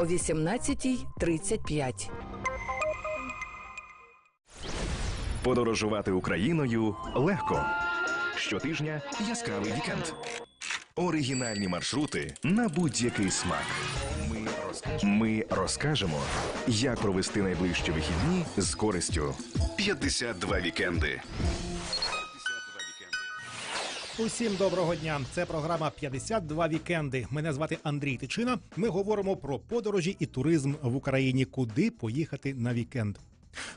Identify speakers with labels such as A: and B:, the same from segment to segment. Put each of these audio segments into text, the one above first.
A: о 18.35.
B: Подорожувати Україною легко. Щотижня яскравий вікенд. Оригінальні маршрути на будь-який смак. Ми розкажемо, як провести найближчі вихідні з користю. 52 вікенди.
C: Усім доброго дня. Це програма «52 вікенди. Мене звати Андрій Тичина. Ми говоримо про подорожі і туризм в Україні. Куди поїхати на вікенд?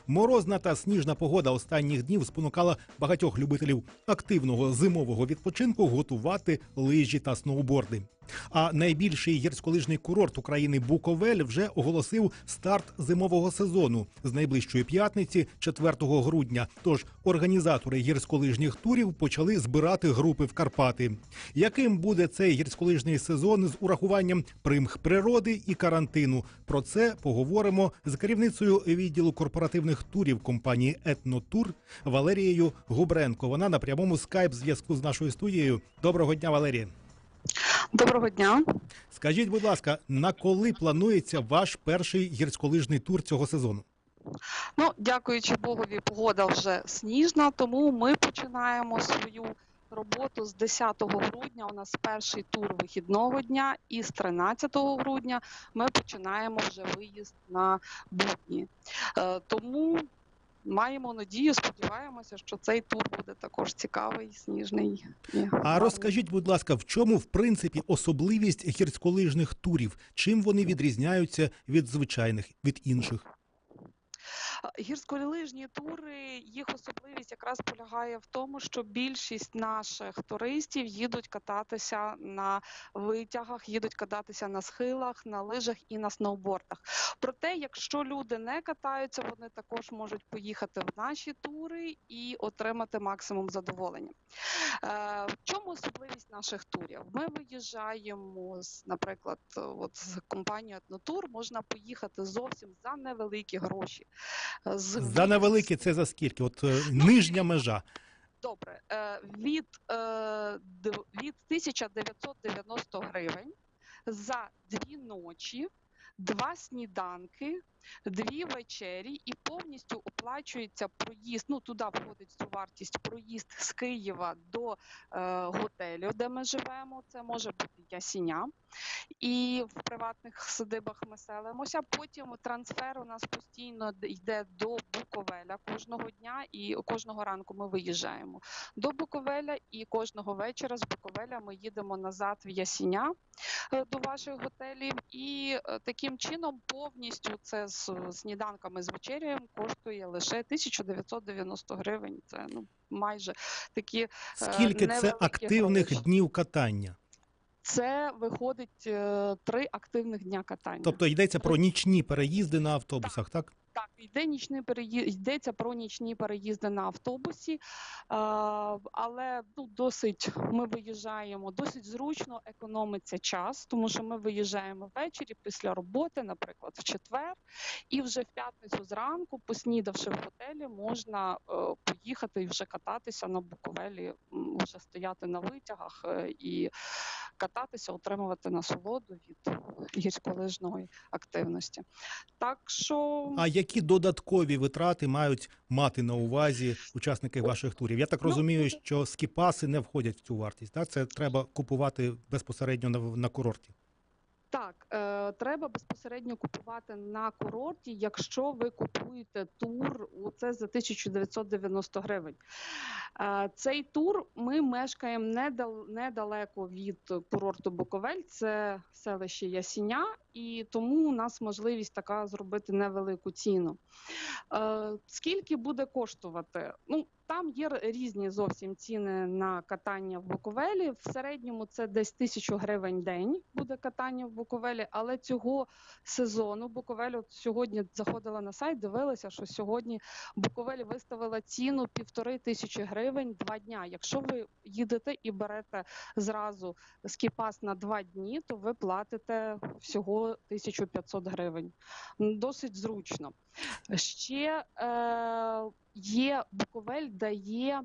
C: Морозна та сніжна погода останніх днів спонукала багатьох любителів активного зимового відпочинку готувати лижі та сноуборди. А найбільший гірськолижний курорт України Буковель вже оголосив старт зимового сезону з найближчої п'ятниці, 4 грудня. Тож організатори гірськолижних турів почали збирати групи в Карпати. Яким буде цей гірськолижний сезон з урахуванням примх природи і карантину? Про це поговоримо з керівницею відділу корпоративних турів компанії Етнотур Валерією Губренко. Вона на прямому скайп зв'язку з нашою студією. Доброго дня, Валерія.
D: Доброго дня.
C: Скажіть, будь ласка, на коли планується ваш перший гірськолижний тур цього сезону?
D: Ну, дякуючи Богові, погода вже сніжна, тому ми починаємо свою роботу з 10 грудня. У нас перший тур вихідного дня, і з 13 грудня ми починаємо вже виїзд на будні. Е, тому маємо надію, сподіваємося, що цей тур буде також цікавий, сніжний. і
C: А розкажіть, будь ласка, в чому в принципі особливість гірськолижних турів? Чим вони відрізняються від звичайних від інших?
D: Гірськолижні тури, їх особливість якраз полягає в тому, що більшість наших туристів їдуть кататися на витягах, їдуть кататися на схилах, на лижах і на сноубордах. Проте, якщо люди не катаються, вони також можуть поїхати в наші тури і отримати максимум задоволення. Е, В чому особливість наших турів? Ми виїжджаємо з, наприклад, от з компанією Етнотур можна поїхти зовсім за невеликі гроші. З
C: За невеликі це за скільки? От е, нижня межа.
D: Добре, е, від, е, від 1990 гривень за дві ночі, два сніданки, дві вечері і повністю оплачується проїзд. Ну туди входить цю вартість проїзд з Києва до е, готелю, де ми живемо. Це може бути ясіня. І в приватних садибах ми селимося. Потім трансфер у нас постійно йде до Буковеля кожного дня, і кожного ранку ми виїжджаємо до Буковеля, і кожного вечора з Буковеля ми їдемо назад в Ясіня е, до ваших готелів. І е, таким чином повністю це з сніданками з вечерями коштує лише 1990 гривень. Це ну майже такі
C: Скільки це активних
D: гроші.
C: днів катання?
D: це виходить е, три активних дня катання.
C: Тобто йдеться про нічні переїзди на автобусах, так?
D: Так, йде нічний переїзд, йдеться про нічні переїзди на автобусі, е, але ну, досить ми виїжджаємо досить зручно, економиться час, тому що ми виїжджаємо ввечері після роботи, наприклад, в четвер, і вже в п'ятницю зранку, поснідавши в готелі, можна е, поїхати і вже кататися на Буковелі, вже стояти на витягах е, і кататися, отримувати насолоду від гірськолижної активності. Так що
C: А які додаткові витрати мають мати на увазі учасники ваших турів? Я так
D: Ну,
C: розумію, що скіпаси не входять в цю вартість. Так, це треба купувати безпосередньо на, на курорті.
D: Так, е, треба безпосередньо купувати на курорті, якщо ви купуєте тур, це за 1990 гривень. Е, цей тур ми мешкаємо недал, недалеко від курорту Буковель, це селище Ясіня, і тому у нас можливість така зробити невелику ціну. Е, скільки буде коштувати? Ну, там є різні зовсім ціни на катання в Буковелі. В середньому це десь тисячу гривень день буде катання в Буковелі, але цього сезону Буковель сьогодні заходила на сайт, дивилася, що сьогодні Буковель виставила ціну півтори тисячі гривень два дня. Якщо ви їдете і берете зразу скіпас на два дні, то ви платите всього 1500 гривень. Досить зручно. Ще е, є Буковель дає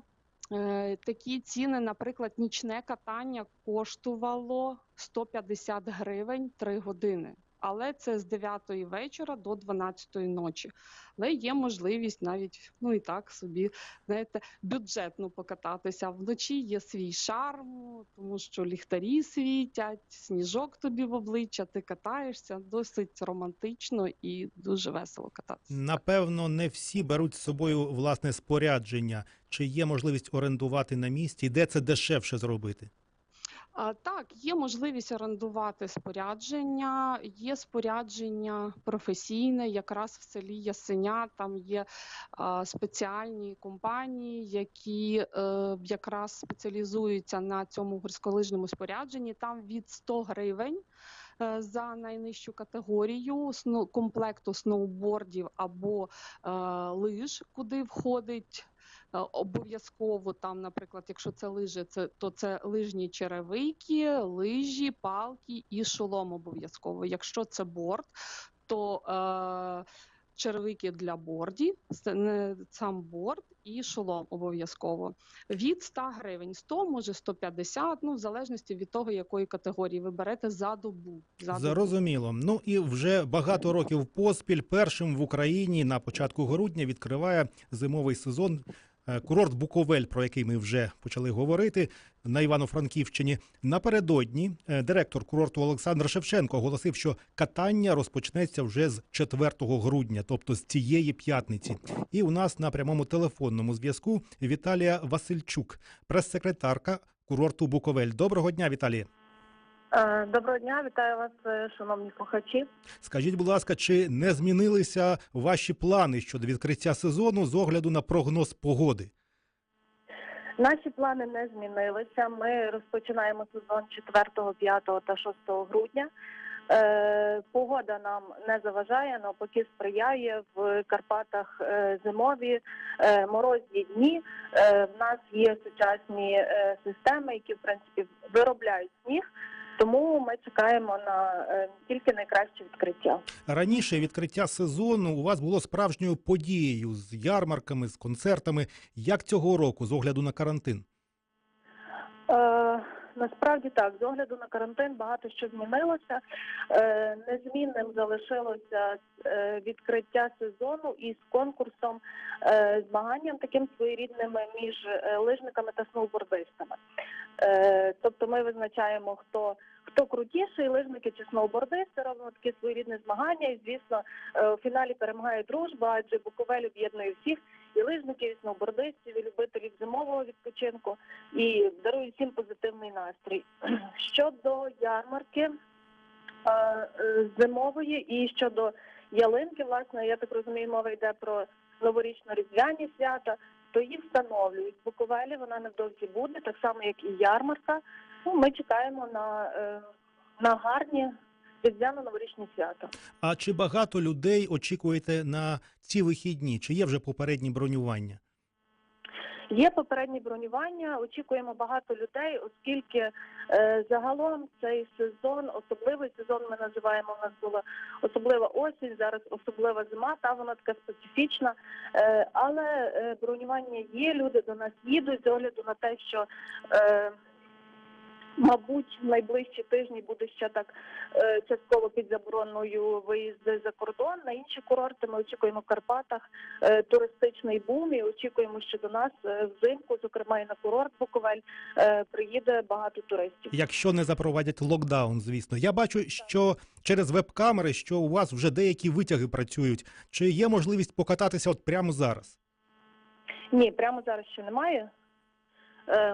D: е, такі ціни, наприклад, нічне катання коштувало 150 гривень 3 години. Але це з 9 вечора до 12 ночі. Але є можливість навіть ну і так собі, знаєте, бюджетно покататися. Вночі є свій шарм, тому що ліхтарі світять, сніжок тобі в обличчя, ти катаєшся досить романтично і дуже весело кататися.
C: Напевно, не всі беруть з собою власне спорядження. Чи є можливість орендувати на місці? Де це дешевше зробити?
D: Так, є можливість орендувати спорядження, є спорядження професійне, якраз в селі Ясеня. Там є спеціальні компанії, які е, якраз спеціалізуються на цьому гірськолижному спорядженні. Там від 100 гривень. е, За найнижчу категорію комплекту сноубордів або е, лиж, куди входить обов'язково там, наприклад, якщо це лижі, це то це лижні черевики, лижі, палки і шолом обов'язково. Якщо це борт, то е, черевики для борді, сам борт і шолом обов'язково. Від 100 гривень, 100, може 150, ну в залежності від того, якої категорії ви берете за добу. За.
C: Зрозуміло. Ну і вже багато років поспіль першим в Україні на початку грудня відкриває зимовий сезон. Е, Курорт Буковель, про який ми вже почали говорити на Івано-Франківщині. Напередодні е, директор курорту Олександр Шевченко оголосив, що катання розпочнеться вже з 4 грудня, тобто з цієї п'ятниці. І у нас на прямому телефонному зв'язку Віталія Васильчук, прес-секретарка курорту Буковель. Доброго дня, Віталія.
A: Е, Доброго дня, вітаю вас, е, шановні слухачі.
C: Скажіть, будь ласка, чи не змінилися ваші плани щодо відкриття сезону з огляду на прогноз погоди?
A: Наші плани не змінилися. Ми розпочинаємо сезон 4, 5 та 6 грудня. Е, Погода нам не заважає, навпаки сприяє в Карпатах зимові морозні дні. В нас є сучасні системи, які в принципі виробляють сніг. Тому ми чекаємо на е, тільки найкраще відкриття.
C: Раніше відкриття сезону у вас було справжньою подією з ярмарками, з концертами. Як цього року з огляду на карантин?
A: Е, насправді так, з огляду на карантин багато що змінилося. Е, незмінним залишилося е, відкриття сезону із конкурсом, е, змаганням таким своєрідним між е, лижниками та сноубордистами. Е, тобто ми визначаємо, хто. Хто крутіший, лижники чи сноубордисти, робимо такі своєрідне змагання. І звісно, е, у фіналі перемагає дружба, адже Буковель об'єднує всіх і лижників, і сноубордистів, і любителів зимового відпочинку і дарує всім позитивний настрій. Щодо ярмарки е, зимової і щодо ялинки, власне, я так розумію, мова йде про новорічно-різдвяні свята, то її встановлюють. Буковелі вона невдовзі буде, так само як і ярмарка. Ну, ми чекаємо на, е, на гарні різдвяно-новорічні свята.
C: А чи багато людей очікуєте на ці вихідні? Чи є вже попередні бронювання?
A: Є попередні бронювання. Очікуємо багато людей, оскільки е, загалом цей сезон, особливий сезон, ми називаємо. У нас була особлива осінь, зараз особлива зима. Та вона така специфічна. Е, але е, бронювання є. Люди до нас їдуть з огляду на те, що. Е, Мабуть, в найближчі тижні буде ще так е, частково під забороною виїзди за кордон. На інші курорти ми очікуємо в Карпатах е, туристичний бум і очікуємо, що до нас е, взимку, зокрема і на курорт Буковель, приїде багато туристів.
C: Якщо не запровадять локдаун, звісно. Я бачу, що через веб-камери, що у вас вже деякі витяги працюють. Чи є можливість покататися от прямо зараз?
A: Ні, прямо зараз ще немає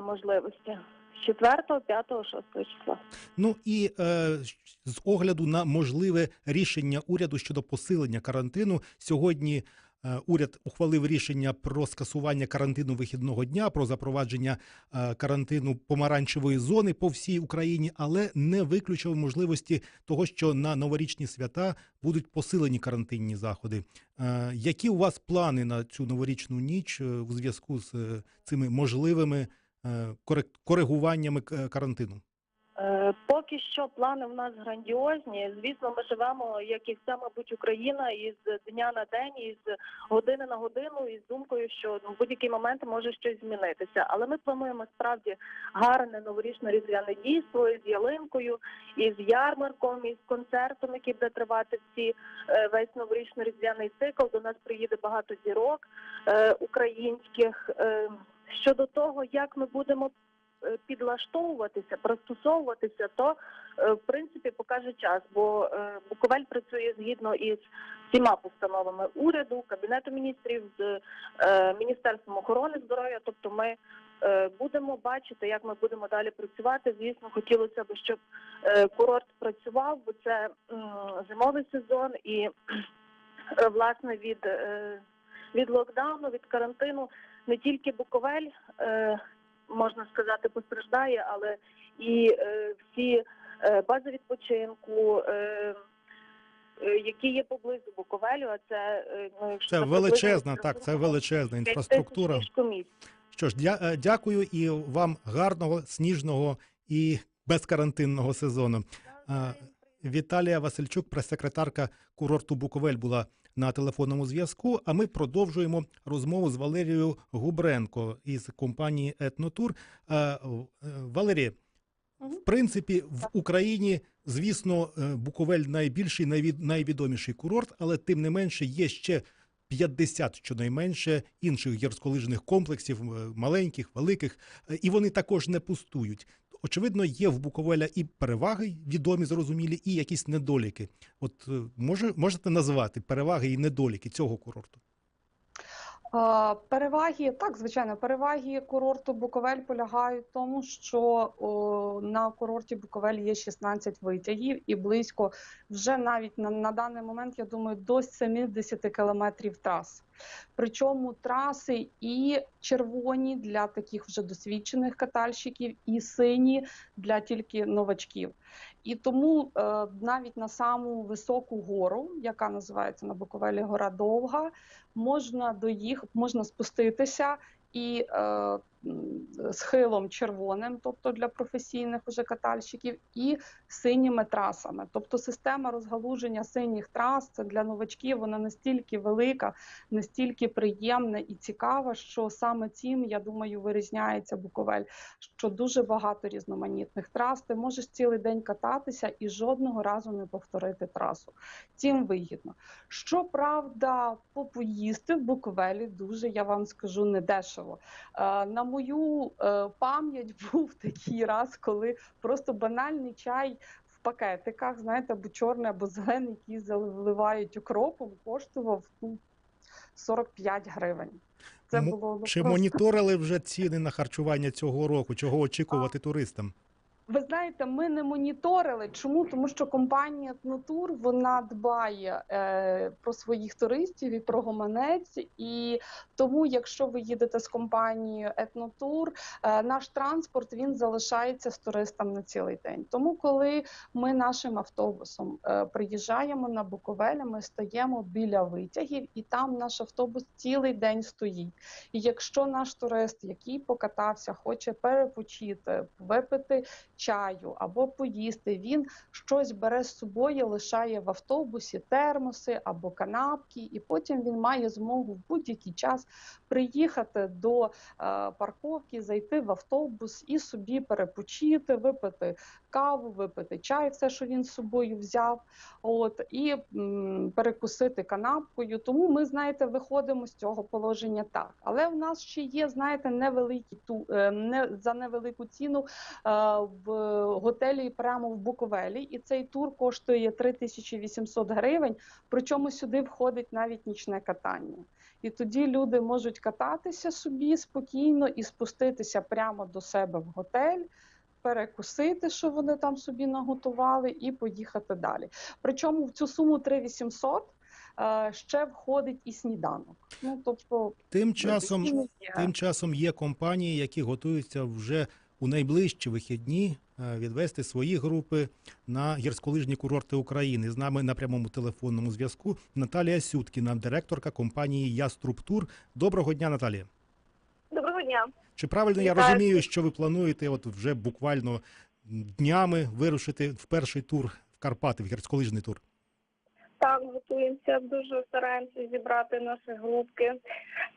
A: можливості. З 4, 5, 6 числа.
C: Ну і е, з огляду на можливе рішення уряду щодо посилення карантину, сьогодні е, уряд ухвалив рішення про скасування карантину вихідного дня, про запровадження е, карантину помаранчевої зони по всій Україні, але не виключив можливості того, що на новорічні свята будуть посилені карантинні заходи. Е, які у вас плани на цю новорічну ніч у зв'язку з цими можливими коригуваннями к- карантину?
A: Е, Поки що плани в нас грандіозні. Звісно, ми живемо, як і вся, мабуть, Україна, із дня на день, із години на годину, із думкою, що ну, в будь-який момент може щось змінитися. Але ми плануємо справді гарне новорічне різдвяне дійство із ялинкою, із ярмарком, із концертом, який буде тривати всі е, весь новорічний різдвяний цикл. До нас приїде багато зірок е, українських. Щодо того, як ми будемо е, підлаштовуватися, пристосовуватися, то е, в принципі покаже час, бо е, Буковель працює згідно із всіма постановами уряду, кабінету міністрів, з міністерством охорони здоров'я. Тобто, ми будемо бачити, як ми будемо далі працювати. Звісно, хотілося б, щоб курорт працював, бо це зимовий сезон і власне від, від локдауну, від карантину не тільки Буковель, е, можна сказати, постраждає, але і е, всі е, бази відпочинку, які є поблизу Буковелю, а це ну, якщо
C: Це величезна, так, це величезна інфраструктура. Що ж, дя- дякую і вам гарного, сніжного і безкарантинного сезону. Віталія Васильчук, прес-секретарка курорту Буковель, була на телефонному зв'язку. А ми продовжуємо розмову з Валерією Губренко із компанії Етнотур. Е, в- е, Валерія, в принципі, в Україні, звісно, е, Буковель найбільший, найвід, найвідоміший курорт, але тим не менше є ще 50 щонайменше інших гірськолижних комплексів, е, маленьких, великих, і вони також не пустують. Очевидно, є в Буковеля і переваги відомі, зрозумілі, і якісь недоліки. От е, може, можете назвати переваги і недоліки цього курорту?
D: Переваги, так, звичайно, переваги курорту Буковель полягають в тому, що о, на курорті Буковель є 16 витягів і близько вже навіть на, на даний момент, я думаю, до 70 кілометрів трас. Причому траси і червоні для таких вже досвідчених катальщиків, і сині для тільки новачків. І тому е, навіть на саму високу гору, яка називається на Буковелі Гора Довга, можна до їх можна спуститися і е, схилом червоним, тобто для професійних уже катальщиків, і синіми трасами. Тобто система розгалуження синіх трас це для новачків вона настільки велика, настільки приємна і цікава, що саме цим, я думаю, вирізняється Буковель, що дуже багато різноманітних трас. Ти можеш цілий день кататися і жодного разу не повторити трасу. Цим вигідно. Щоправда, попоїсти в Буковелі дуже, я вам скажу, недешево. Е, на мою е, пам'ять був такий раз, коли просто банальний чай в пакетиках, знаєте, або чорний, або зелений, який заливають окропом, коштував ну, 45 гривень. Це було ну,
C: Чи
D: просто...
C: моніторили вже ціни на харчування цього року? Чого очікувати туристам?
D: Ви знаєте, ми не моніторили. Чому? Тому що компанія Етнотур вона дбає е, про своїх туристів і про гаманець. І тому, якщо ви їдете з компанією Етнотур, е, наш транспорт він залишається з туристом на цілий день. Тому, коли ми нашим автобусом е, приїжджаємо на Буковель, ми стаємо біля витягів, і там наш автобус цілий день стоїть. І якщо наш турист, який покатався, хоче перепочити, випити чаю або поїсти, він щось бере з собою, лишає в автобусі термоси або канапки, і потім він має змогу в будь-який час приїхати до е, парковки, зайти в автобус і собі перепочити, випити каву, випити чай, все, що він з собою взяв, от і перекусити канапкою. Тому ми, знаєте, виходимо з цього положення так. Але в нас ще є, знаєте, невеликі ту е, не за невелику ціну е, в готелі прямо в Буковелі, і цей тур коштує 3800 гривень. Причому сюди входить навіть нічне катання. І тоді люди можуть кататися собі спокійно і спуститися прямо до себе в готель. Перекусити, що вони там собі наготували, і поїхати далі. Причому в цю суму 3800 е, ще входить і сніданок. Ну тобто
C: Тим часом. Тим часом є компанії, які готуються вже у найближчі вихідні е, відвести свої групи на гірськолижні курорти України. З нами на прямому телефонному зв'язку Наталія Сюткіна, директорка компанії Яструб Тур. Доброго дня, Наталія.
E: Доброго дня.
C: Чи правильно я розумію, що ви плануєте от вже буквально днями вирушити в перший тур в Карпати, в гірськолижний тур.
E: Так, готуємося, дуже стараємося зібрати наші групки.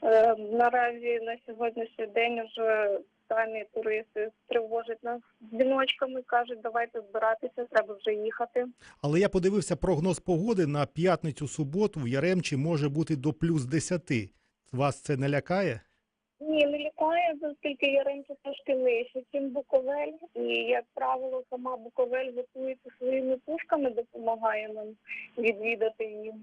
E: Е, наразі на сьогоднішній день вже самі туристи тривожать нас дзвіночками, кажуть, давайте збиратися, треба вже їхати.
C: Але я подивився прогноз погоди на п'ятницю суботу в Яремчі може бути до плюс 10. Вас це не лякає?
E: Ні, не лякає, оскільки Яремче трошки нижче, чим Буковель. І, як правило, сама Буковель готується своїми пушками, допомагає нам відвідати її.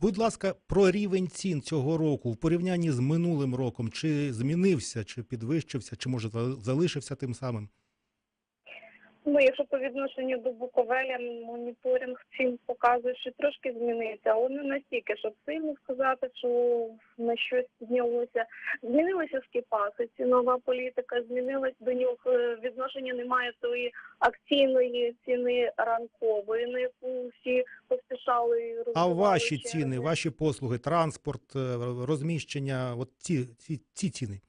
C: Будь ласка, про рівень цін цього року в порівнянні з минулим роком. Чи змінився, чи підвищився, чи може залишився тим самим?
E: Ну, якщо по відношенню до Буковеля моніторинг цін показує, що трошки змінився, але не настільки, щоб сильно сказати, що на щось знялося. Змінилися скіпаси, цінова політика, змінилось до нього е, відношення немає тої акційної ціни ранкової, на яку всі поспішали
C: А ваші ціни, ваші послуги, транспорт, е, розміщення, от ці, ці, ці ціни.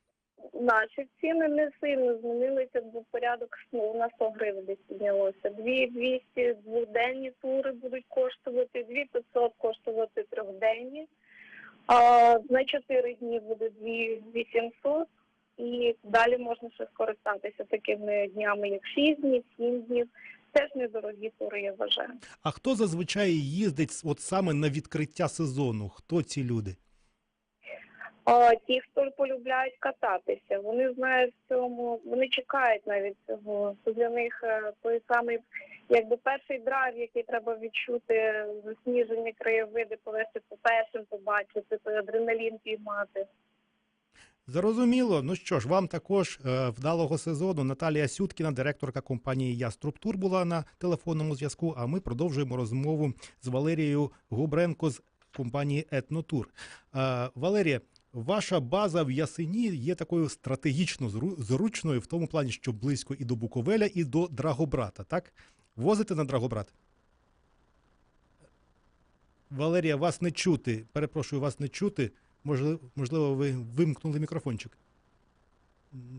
E: Наші ціни не сильно змінилися, бо порядок ну, на 100 гривень десь піднялося. Дві 200 дводенні тури будуть коштувати, дві 500 коштувати трьохденні. А на 4 дні буде дві 800 і далі можна ще скористатися такими днями, як 6 днів, 7 днів. Теж недорогі тури, я вважаю.
C: А хто зазвичай їздить от саме на відкриття сезону? Хто ці люди?
E: А ті, хто полюбляють кататися, вони знають в цьому, вони чекають навіть цього. Для них е, той самий, якби перший драйв, який треба відчути, засніжені краєвиди, повести по першим, побачити, той адреналін піймати.
C: Зрозуміло. Ну що ж, вам також е, вдалого сезону. Наталія Сюткіна, директорка компанії Яструбтур, була на телефонному зв'язку. А ми продовжуємо розмову з Валерією Губренко з компанії Етнотур. Е, Валерія, ваша база в Ясині є такою стратегічно зручною в тому плані, що близько і до Буковеля, і до Драгобрата. Так возите на Драгобрат? Валерія, вас не чути. Перепрошую, вас не чути. Можливо, ви вимкнули мікрофончик.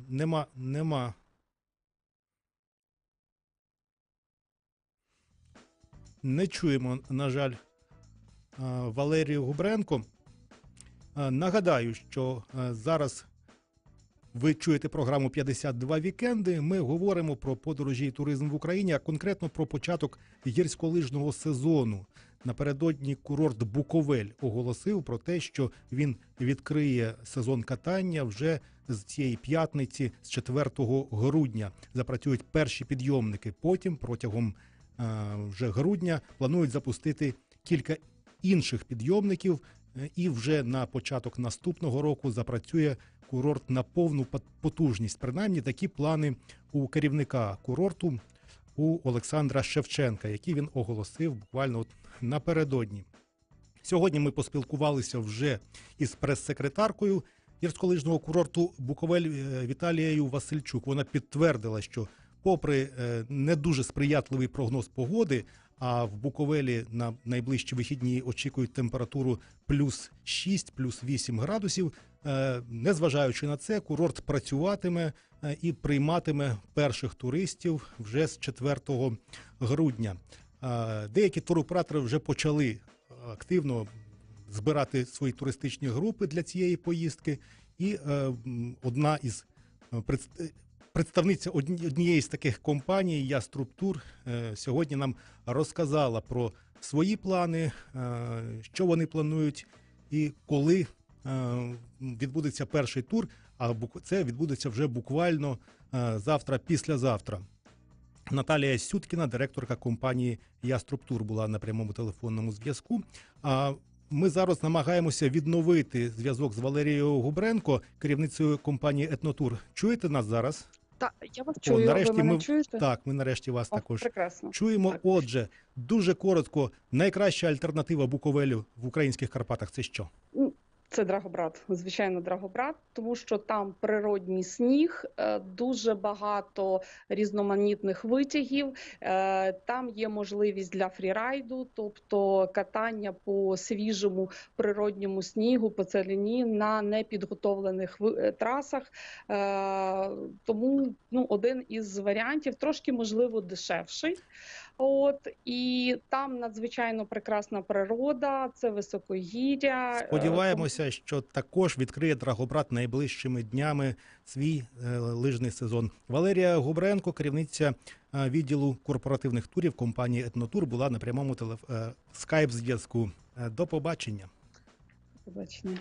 C: Нема, нема. Не чуємо, на жаль, Валерію Губренко. А, Нагадаю, що зараз ви чуєте програму 52 вікенди. Ми говоримо про подорожі і туризм в Україні, а конкретно про початок гірськолижного сезону. Напередодні курорт Буковель оголосив про те, що він відкриє сезон катання вже з цієї п'ятниці, з 4 грудня. Запрацюють перші підйомники. Потім протягом е, вже грудня планують запустити кілька інших підйомників. Е, І вже на початок наступного року запрацює курорт на повну потужність. Принаймні такі плани у керівника курорту у Олександра Шевченка, які він оголосив буквально от напередодні. Сьогодні ми поспілкувалися вже із прес-секретаркою гірськолижного курорту Буковель е, Віталією Васильчук. Вона підтвердила, що, попри е, не дуже сприятливий прогноз погоди, а в Буковелі на найближчі вихідні очікують температуру плюс 6, плюс 8 градусів. Е, Незважаючи на це, курорт працюватиме е, і прийматиме перших туристів вже з 4 грудня. Е, Деякі туроператори вже почали активно збирати свої туристичні групи для цієї поїздки. І одна із представниця одні- однієї з таких компаній, Я Структур, е, сьогодні нам розказала про свої плани, е, що вони планують і коли е, відбудеться перший тур. А це відбудеться вже буквально завтра, післязавтра. Наталія Сюткіна, директорка компанії Яструктур, була на прямому телефонному зв'язку. А ми зараз намагаємося відновити зв'язок з Валерією Губренко, керівницею компанії Етнотур. Чуєте нас зараз?
D: Так, я вас чую.
C: нарешті
D: ви мене
C: ми-
D: чуєте?
C: Так, ми нарешті вас
D: О,
C: також
D: прекрасно.
C: чуємо.
D: Так.
C: Отже, дуже коротко, найкраща альтернатива Буковелю в українських Карпатах це що?
D: Це Драгобрат, звичайно, Драгобрат, тому що там природній сніг, е, дуже багато різноманітних витягів. е, Там є можливість для фрірайду, тобто катання по свіжому природньому снігу, по целині на непідготовлених е, трасах. Тому ну, один із варіантів трошки можливо дешевший. От і там надзвичайно прекрасна природа, це високогір'я. е,
C: Сподіваємося, що також відкриє Драгобрат найближчими днями свій е, лижний сезон. Валерія Губренко, керівниця е, відділу корпоративних турів компанії Етнотур, була на прямому телеф... скайп зв'язку. До побачення.
D: Побачення.